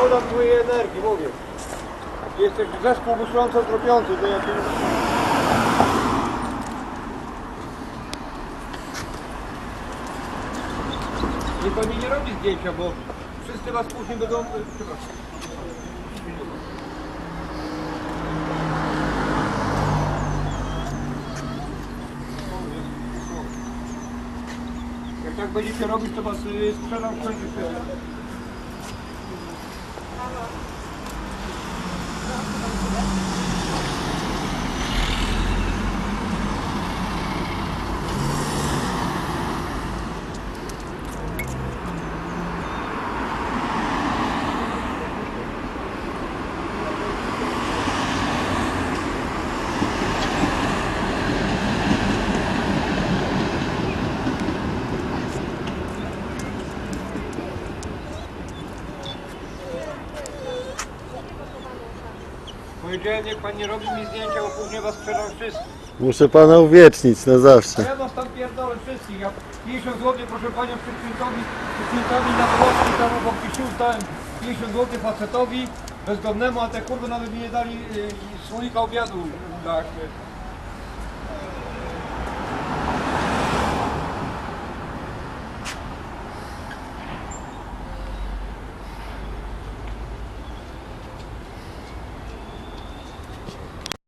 szkoda twojej energii, mówię. Jesteś zespół myśląco tropiący, to ja cię... Niech pani nie robi zdjęcia, bo wszyscy was później będą... Przepraszam. Jak tak będziecie robić, to was y, sprzedam wszędzie. Powiedziałem, niech pan nie robi mi zdjęcia, bo później was sprzedam wszystkich. Muszę pana uwiecznić na A zawsze. ja was tam pierdolę wszystkich. Ja 50 zł proszę panią przed klientami na Wołoszki tam obok dałem 50 zł facetowi bezdomnemu, a te kurwy nawet mi nie dali y, słoika obiadu. Tak.